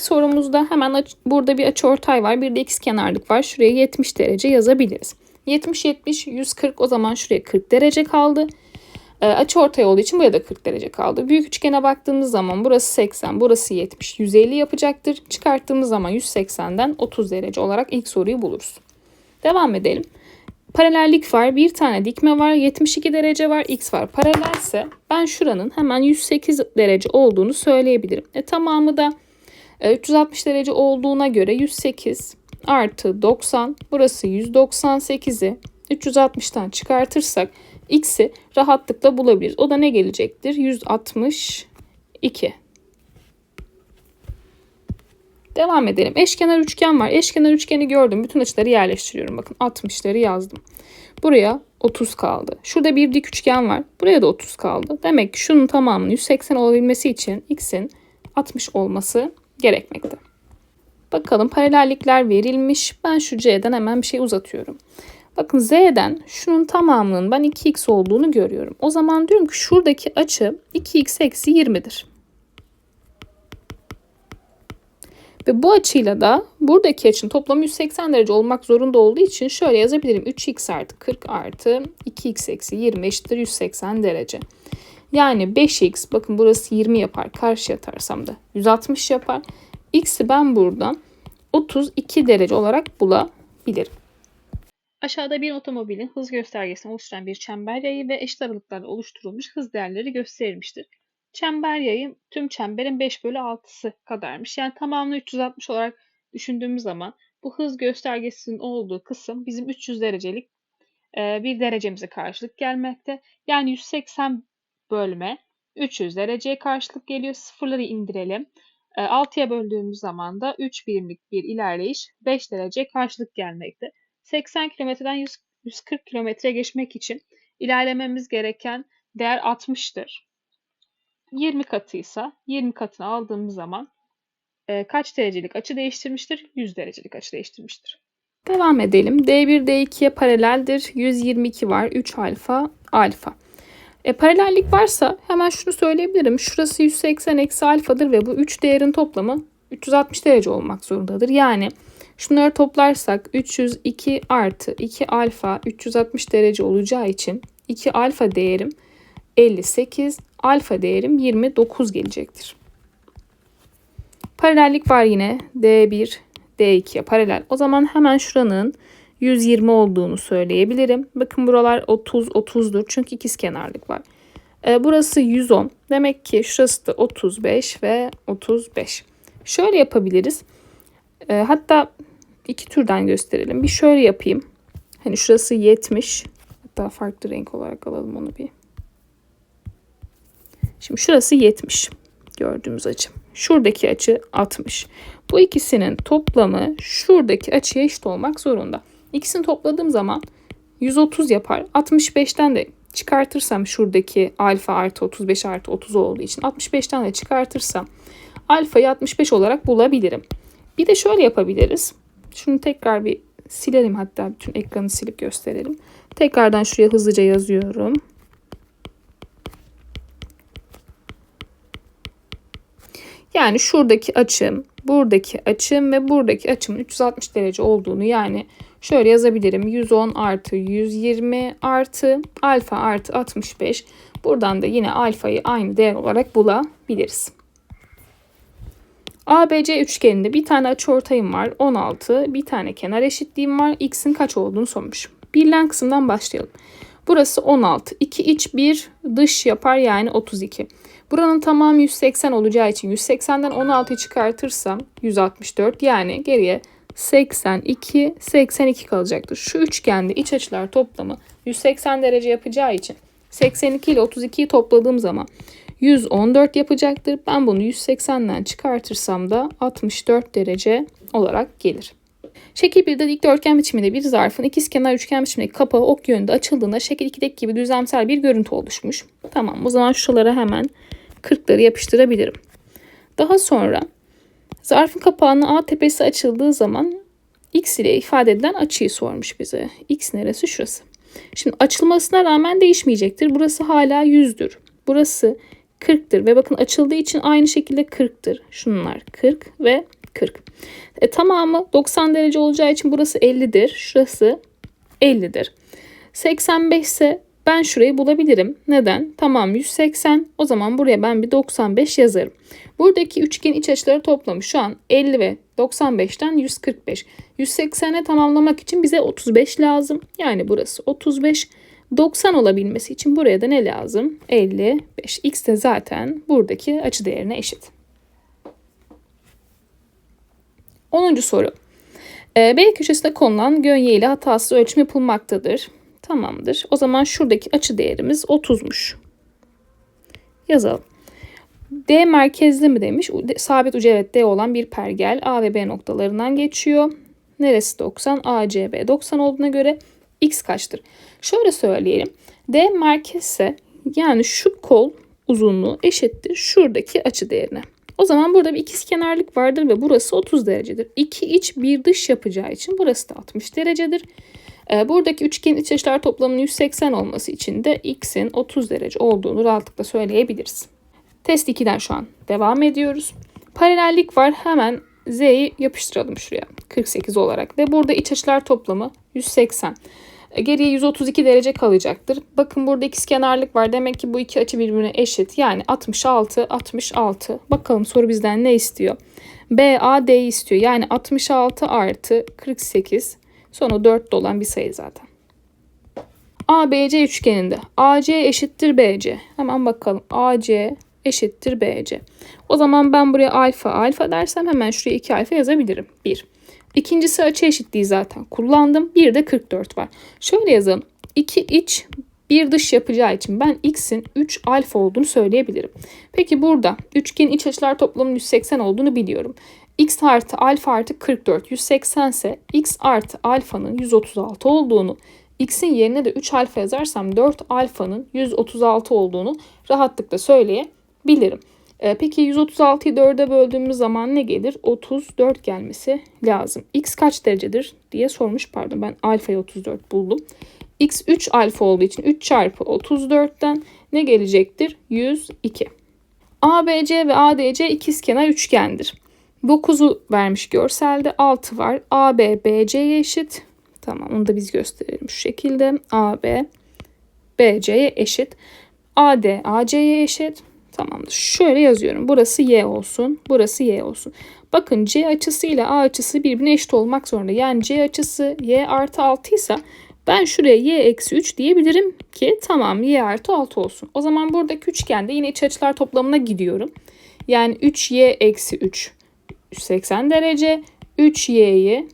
İlk sorumuzda hemen burada bir açıortay var. Bir de ikizkenarlık var. Şuraya 70 derece yazabiliriz. 70 70 140 o zaman şuraya 40 derece kaldı. E, açıortay olduğu için buraya da 40 derece kaldı. Büyük üçgene baktığımız zaman burası 80, burası 70, 150 yapacaktır. Çıkarttığımız zaman 180'den 30 derece olarak ilk soruyu buluruz. Devam edelim. Paralellik var. Bir tane dikme var. 72 derece var. X var. Paralelse ben şuranın hemen 108 derece olduğunu söyleyebilirim. E, tamamı da 360 derece olduğuna göre 108 artı 90 burası 198'i 360'tan çıkartırsak x'i rahatlıkla bulabiliriz. O da ne gelecektir? 162. Devam edelim. Eşkenar üçgen var. Eşkenar üçgeni gördüm. Bütün açıları yerleştiriyorum. Bakın 60'ları yazdım. Buraya 30 kaldı. Şurada bir dik üçgen var. Buraya da 30 kaldı. Demek ki şunun tamamının 180 olabilmesi için x'in 60 olması gerekmekte. Bakalım paralellikler verilmiş. Ben şu c'den hemen bir şey uzatıyorum. Bakın z'den şunun tamamının ben 2x olduğunu görüyorum. O zaman diyorum ki şuradaki açı 2x eksi 20'dir. Ve bu açıyla da buradaki açının toplamı 180 derece olmak zorunda olduğu için şöyle yazabilirim. 3x artı 40 artı 2x eksi 20 eşittir 180 derece. Yani 5x bakın burası 20 yapar. Karşı atarsam da 160 yapar. X'i ben buradan 32 derece olarak bulabilirim. Aşağıda bir otomobilin hız göstergesini oluşturan bir çember yayı ve eşit aralıklarla oluşturulmuş hız değerleri gösterilmiştir. Çember yayı tüm çemberin 5 bölü 6'sı kadarmış. Yani tamamını 360 olarak düşündüğümüz zaman bu hız göstergesinin olduğu kısım bizim 300 derecelik e, bir derecemize karşılık gelmekte. Yani 180 bölme 300 dereceye karşılık geliyor. Sıfırları indirelim. E, 6'ya böldüğümüz zaman da 3 birimlik bir ilerleyiş 5 dereceye karşılık gelmekte. 80 kilometreden 100 140 kilometreye geçmek için ilerlememiz gereken değer 60'tır. 20 katıysa 20 katını aldığımız zaman e, kaç derecelik açı değiştirmiştir? 100 derecelik açı değiştirmiştir. Devam edelim. D1 D2'ye paraleldir. 122 var. 3 alfa alfa. E, paralellik varsa hemen şunu söyleyebilirim. Şurası 180 eksi alfadır ve bu 3 değerin toplamı 360 derece olmak zorundadır. Yani şunları toplarsak 302 artı 2 alfa 360 derece olacağı için 2 alfa değerim 58, alfa değerim 29 gelecektir. Paralellik var yine D1, D2'ye paralel. O zaman hemen şuranın 120 olduğunu söyleyebilirim. Bakın buralar 30, 30'dur çünkü ikizkenarlık var. E, burası 110. Demek ki şurası da 35 ve 35. Şöyle yapabiliriz. E, hatta iki türden gösterelim. Bir şöyle yapayım. Hani şurası 70. Hatta farklı renk olarak alalım onu bir. Şimdi şurası 70 gördüğümüz açı. Şuradaki açı 60. Bu ikisinin toplamı şuradaki açıya eşit olmak zorunda. İkisini topladığım zaman 130 yapar. 65'ten de çıkartırsam şuradaki alfa artı 35 artı 30 olduğu için 65'ten de çıkartırsam alfayı 65 olarak bulabilirim. Bir de şöyle yapabiliriz. Şunu tekrar bir silelim hatta bütün ekranı silip gösterelim. Tekrardan şuraya hızlıca yazıyorum. Yani şuradaki açım, buradaki açım ve buradaki açımın 360 derece olduğunu yani şöyle yazabilirim. 110 artı 120 artı alfa artı 65. Buradan da yine alfayı aynı değer olarak bulabiliriz. ABC üçgeninde bir tane açıortayım var 16, bir tane kenar eşitliğim var. X'in kaç olduğunu sormuş. Birilen kısımdan başlayalım. Burası 16. 2 iç 1 dış yapar yani 32. Buranın tamamı 180 olacağı için 180'den 16'yı çıkartırsam 164 yani geriye 82, 82 kalacaktır. Şu üçgende iç açılar toplamı 180 derece yapacağı için 82 ile 32'yi topladığım zaman 114 yapacaktır. Ben bunu 180'den çıkartırsam da 64 derece olarak gelir. Şekil 1'de dikdörtgen biçiminde bir zarfın ikizkenar üçgen biçimindeki kapağı ok yönünde açıldığında şekil 2'deki gibi düzlemsel bir görüntü oluşmuş. Tamam o zaman şuralara hemen 40'ları yapıştırabilirim. Daha sonra zarfın kapağının A tepesi açıldığı zaman x ile ifade edilen açıyı sormuş bize. x neresi? Şurası. Şimdi açılmasına rağmen değişmeyecektir. Burası hala 100'dür. Burası 40'tır. Ve bakın açıldığı için aynı şekilde 40'tır. Şunlar 40 ve 40. E, tamamı 90 derece olacağı için burası 50'dir. Şurası 50'dir. 85 ise ben şurayı bulabilirim. Neden? Tamam 180. O zaman buraya ben bir 95 yazarım. Buradaki üçgen iç açıları toplamı şu an 50 ve 95'ten 145. 180'e tamamlamak için bize 35 lazım. Yani burası 35. 90 olabilmesi için buraya da ne lazım? 55. X de zaten buradaki açı değerine eşit. 10. soru. E, B köşesinde konulan gönye ile hatasız ölçüm yapılmaktadır. Tamamdır. O zaman şuradaki açı değerimiz 30'muş. Yazalım. D merkezli mi demiş. Sabit ucu evet D olan bir pergel A ve B noktalarından geçiyor. Neresi 90? A, C, B 90 olduğuna göre X kaçtır? Şöyle söyleyelim. D merkezse yani şu kol uzunluğu eşittir şuradaki açı değerine. O zaman burada bir ikizkenarlık vardır ve burası 30 derecedir. İki iç bir dış yapacağı için burası da 60 derecedir. Ee, buradaki üçgen iç açılar toplamının 180 olması için de x'in 30 derece olduğunu rahatlıkla söyleyebiliriz. Test 2'den şu an devam ediyoruz. Paralellik var. Hemen z'yi yapıştıralım şuraya. 48 olarak ve burada iç açılar toplamı 180. E, geriye 132 derece kalacaktır. Bakın burada ikizkenarlık var. Demek ki bu iki açı birbirine eşit. Yani 66, 66. Bakalım soru bizden ne istiyor? B, A, D istiyor. Yani 66 artı 48. Sonu 4 olan bir sayı zaten. ABC üçgeninde AC eşittir BC. Hemen bakalım. AC eşittir BC. O zaman ben buraya alfa alfa dersem hemen şuraya 2 alfa yazabilirim. 1. İkincisi açı eşitliği zaten kullandım. Bir de 44 var. Şöyle yazalım. 2 iç bir dış yapacağı için ben x'in 3 alfa olduğunu söyleyebilirim. Peki burada üçgen iç açılar toplamının 180 olduğunu biliyorum. X artı alfa artı 44 180 ise x artı alfanın 136 olduğunu x'in yerine de 3 alfa yazarsam 4 alfanın 136 olduğunu rahatlıkla söyleyebilirim. Ee, peki 136'yı 4'e böldüğümüz zaman ne gelir? 34 gelmesi lazım. X kaç derecedir diye sormuş. Pardon ben alfayı 34 buldum. X 3 alfa olduğu için 3 çarpı 34'ten ne gelecektir? 102. ABC ve ADC ikizkenar üçgendir. 9'u vermiş görselde 6 var. AB BC'ye eşit. Tamam onu da biz gösterelim şu şekilde. AB BC'ye eşit. AD AC'ye eşit. Tamamdır. Şöyle yazıyorum. Burası y olsun. Burası y olsun. Bakın c açısı ile a açısı birbirine eşit olmak zorunda. Yani c açısı y artı 6 ise ben şuraya y eksi 3 diyebilirim ki tamam y artı 6 olsun. O zaman buradaki üçgende yine iç açılar toplamına gidiyorum. Yani 3y eksi 3 180 derece. 3y'yi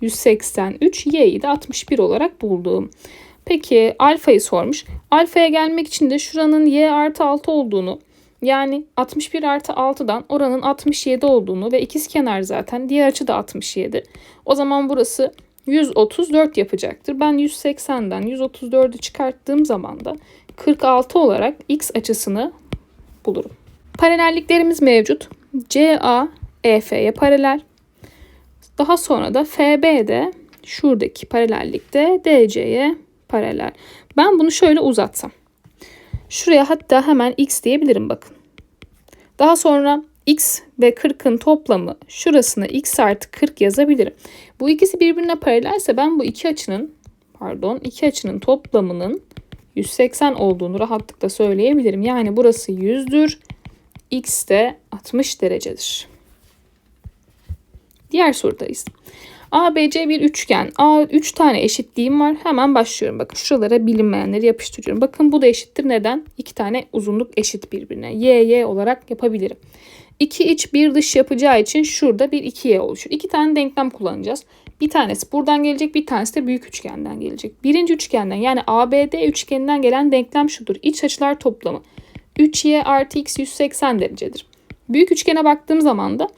183 y'yi de 61 olarak buldum. Peki alfayı sormuş. Alfaya gelmek için de şuranın y artı 6 olduğunu yani 61 artı 6'dan oranın 67 olduğunu ve ikiz kenar zaten diğer açı da 67. O zaman burası 134 yapacaktır. Ben 180'den 134'ü çıkarttığım zaman da 46 olarak x açısını bulurum. Paralelliklerimiz mevcut. CA EF'ye paralel. Daha sonra da FB de şuradaki paralellikte DC'ye paralel. Ben bunu şöyle uzatsam. Şuraya hatta hemen x diyebilirim bakın. Daha sonra x ve 40'ın toplamı şurasına x artı 40 yazabilirim. Bu ikisi birbirine paralelse ben bu iki açının pardon iki açının toplamının 180 olduğunu rahatlıkla söyleyebilirim. Yani burası 100'dür. X de 60 derecedir. Diğer sorudayız. ABC bir üçgen. A 3 tane eşitliğim var. Hemen başlıyorum. Bakın şuralara bilinmeyenleri yapıştırıyorum. Bakın bu da eşittir. Neden? 2 tane uzunluk eşit birbirine. Y, Y olarak yapabilirim. 2 iç bir dış yapacağı için şurada bir 2Y oluşur. 2 tane denklem kullanacağız. Bir tanesi buradan gelecek, bir tanesi de büyük üçgenden gelecek. Birinci üçgenden yani ABD üçgeninden gelen denklem şudur. İç açılar toplamı 3y artı x 180 derecedir. Büyük üçgene baktığım zaman da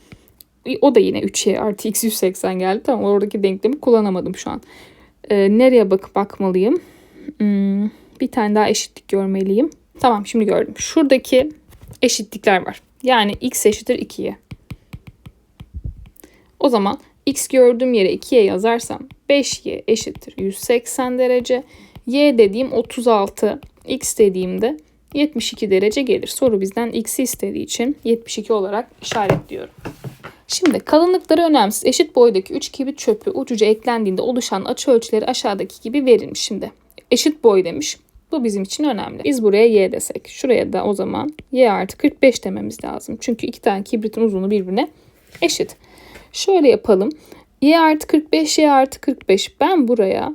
o da yine 3y artı x 180 geldi. Tamam oradaki denklemi kullanamadım şu an. Ee, nereye bak bakmalıyım? Hmm, bir tane daha eşitlik görmeliyim. Tamam şimdi gördüm. Şuradaki eşitlikler var. Yani x eşittir 2y. O zaman x gördüğüm yere 2y yazarsam 5y eşittir 180 derece. y dediğim 36, x dediğimde 72 derece gelir. Soru bizden x'i istediği için 72 olarak işaretliyorum. Şimdi kalınlıkları önemsiz eşit boydaki 3 kibrit çöpü ucuca eklendiğinde oluşan açı ölçüleri aşağıdaki gibi verilmiş. Şimdi eşit boy demiş. Bu bizim için önemli. Biz buraya y desek. Şuraya da o zaman y artı 45 dememiz lazım. Çünkü iki tane kibritin uzunluğu birbirine eşit. Şöyle yapalım. y artı 45, y artı 45. Ben buraya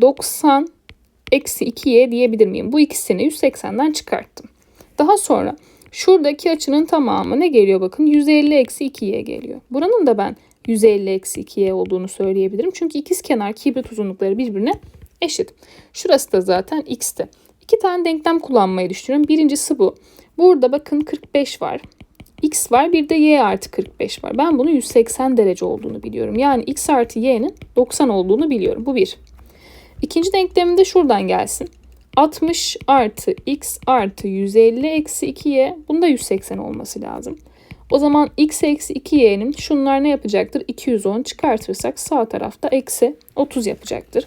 90 eksi 2y diyebilir miyim? Bu ikisini 180'den çıkarttım. Daha sonra şuradaki açının tamamı ne geliyor bakın 150 eksi 2y geliyor. Buranın da ben 150 eksi 2y olduğunu söyleyebilirim. Çünkü ikiz kenar kibrit uzunlukları birbirine eşit. Şurası da zaten x'ti. İki tane denklem kullanmayı düşünüyorum. Birincisi bu. Burada bakın 45 var. x var bir de y artı 45 var. Ben bunu 180 derece olduğunu biliyorum. Yani x artı y'nin 90 olduğunu biliyorum. Bu bir. İkinci denklemim de şuradan gelsin. 60 artı x artı 150 eksi 2y. Bunda 180 olması lazım. O zaman x eksi 2y'nin şunlar ne yapacaktır? 210 çıkartırsak sağ tarafta eksi 30 yapacaktır.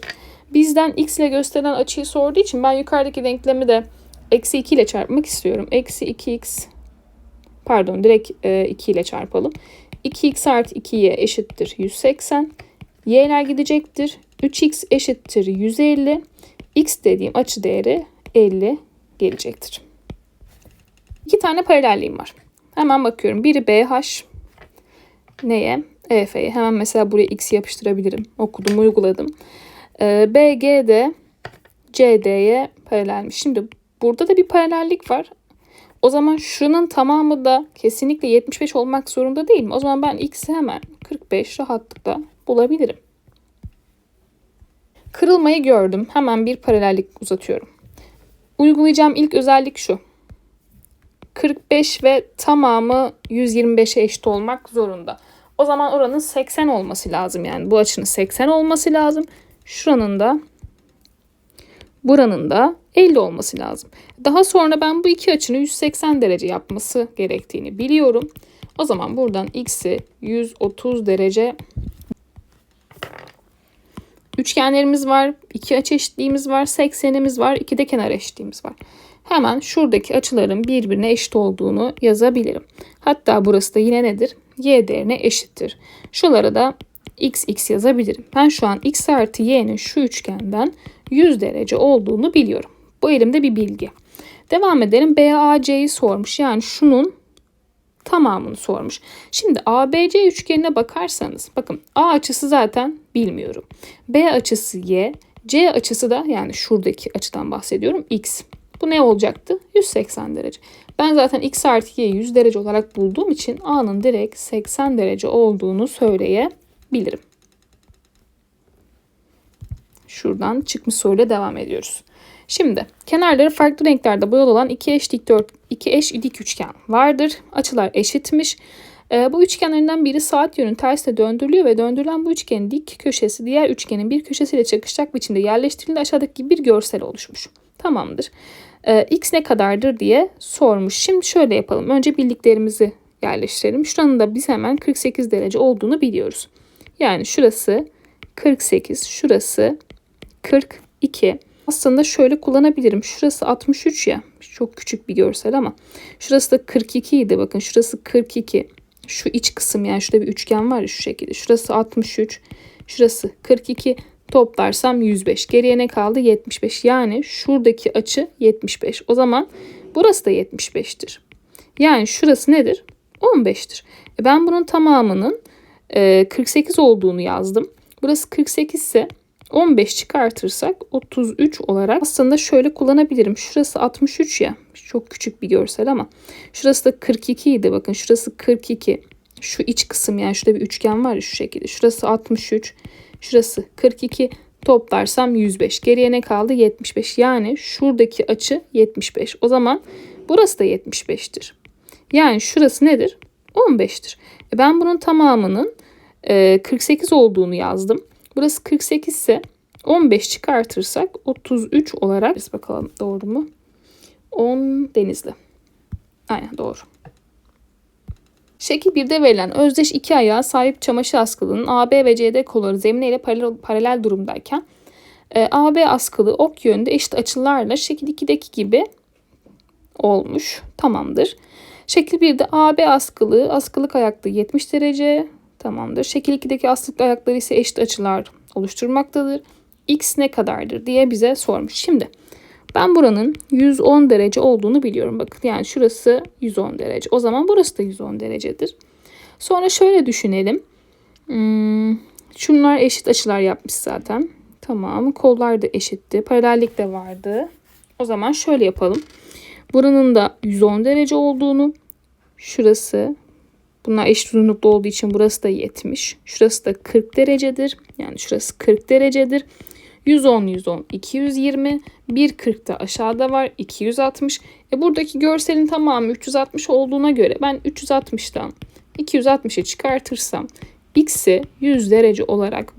Bizden x ile gösterilen açıyı sorduğu için ben yukarıdaki denklemi de eksi 2 ile çarpmak istiyorum. Eksi 2x pardon direkt e, 2 ile çarpalım. 2x artı 2y eşittir 180. y'ler gidecektir. 3x eşittir 150. x dediğim açı değeri 50 gelecektir. İki tane paralelliğim var. Hemen bakıyorum. Biri BH neye? EF'ye. Hemen mesela buraya x yapıştırabilirim. Okudum, uyguladım. Ee, BG de CD'ye paralelmiş. Şimdi burada da bir paralellik var. O zaman şunun tamamı da kesinlikle 75 olmak zorunda değil mi? O zaman ben x'i hemen 45 rahatlıkla bulabilirim. Kırılmayı gördüm. Hemen bir paralellik uzatıyorum. Uygulayacağım ilk özellik şu. 45 ve tamamı 125'e eşit olmak zorunda. O zaman oranın 80 olması lazım yani. Bu açının 80 olması lazım. Şuranın da buranın da 50 olması lazım. Daha sonra ben bu iki açının 180 derece yapması gerektiğini biliyorum. O zaman buradan x'i 130 derece üçgenlerimiz var. iki açı eşitliğimiz var. 80'imiz var. iki de kenar eşitliğimiz var. Hemen şuradaki açıların birbirine eşit olduğunu yazabilirim. Hatta burası da yine nedir? Y değerine eşittir. Şulara da x x yazabilirim. Ben şu an x artı y'nin şu üçgenden 100 derece olduğunu biliyorum. Bu elimde bir bilgi. Devam edelim. BAC'yi sormuş. Yani şunun tamamını sormuş. Şimdi ABC üçgenine bakarsanız bakın A açısı zaten bilmiyorum. B açısı Y, C açısı da yani şuradaki açıdan bahsediyorum X. Bu ne olacaktı? 180 derece. Ben zaten X artı Y'yi 100 derece olarak bulduğum için A'nın direkt 80 derece olduğunu söyleyebilirim. Şuradan çıkmış soruyla devam ediyoruz. Şimdi kenarları farklı renklerde boyalı olan iki eş dikdört, iki eş dik üçgen vardır. Açılar eşitmiş. E, bu üçgenlerinden biri saat yönünün tersine döndürülüyor ve döndürülen bu üçgenin dik köşesi diğer üçgenin bir köşesiyle çakışacak biçimde yerleştirildiğinde aşağıdaki gibi bir görsel oluşmuş. Tamamdır. E, x ne kadardır diye sormuş. Şimdi şöyle yapalım. Önce bildiklerimizi yerleştirelim. Şuranın da biz hemen 48 derece olduğunu biliyoruz. Yani şurası 48, şurası 42. Aslında şöyle kullanabilirim. Şurası 63 ya. Çok küçük bir görsel ama. Şurası da 42 idi. Bakın şurası 42. Şu iç kısım yani şurada bir üçgen var ya şu şekilde. Şurası 63. Şurası 42. Toplarsam 105. Geriye ne kaldı? 75. Yani şuradaki açı 75. O zaman burası da 75'tir. Yani şurası nedir? 15'tir. E ben bunun tamamının 48 olduğunu yazdım. Burası 48 ise 15 çıkartırsak 33 olarak aslında şöyle kullanabilirim. Şurası 63 ya. Çok küçük bir görsel ama. Şurası da 42 idi. Bakın şurası 42. Şu iç kısım yani şurada bir üçgen var ya şu şekilde. Şurası 63. Şurası 42. Toplarsam 105. Geriye ne kaldı? 75. Yani şuradaki açı 75. O zaman burası da 75'tir. Yani şurası nedir? 15'tir. E ben bunun tamamının 48 olduğunu yazdım. Burası 48 ise 15 çıkartırsak 33 olarak biz bakalım doğru mu? 10 denizli. Aynen doğru. Şekil 1'de verilen özdeş iki ayağa sahip çamaşır askılının AB ve CD kolları zemine ile paralel, paralel durumdayken e, AB askılı ok yönünde eşit açılarla şekil 2'deki gibi olmuş. Tamamdır. Şekil 1'de AB askılı, askılık ayaklığı 70 derece. Tamamdır. Şekil 2'deki askılık ayakları ise eşit açılar oluşturmaktadır. X ne kadardır diye bize sormuş. Şimdi ben buranın 110 derece olduğunu biliyorum. Bakın yani şurası 110 derece. O zaman burası da 110 derecedir. Sonra şöyle düşünelim. Hmm, şunlar eşit açılar yapmış zaten. Tamam. Kollar da eşitti. Paralellik de vardı. O zaman şöyle yapalım. Buranın da 110 derece olduğunu, şurası bunlar eşit uzunlukta olduğu için burası da 70. Şurası da 40 derecedir. Yani şurası 40 derecedir. 110 110 220 140 da aşağıda var 260. E buradaki görselin tamamı 360 olduğuna göre ben 360'tan 260'ı çıkartırsam x'i 100 derece olarak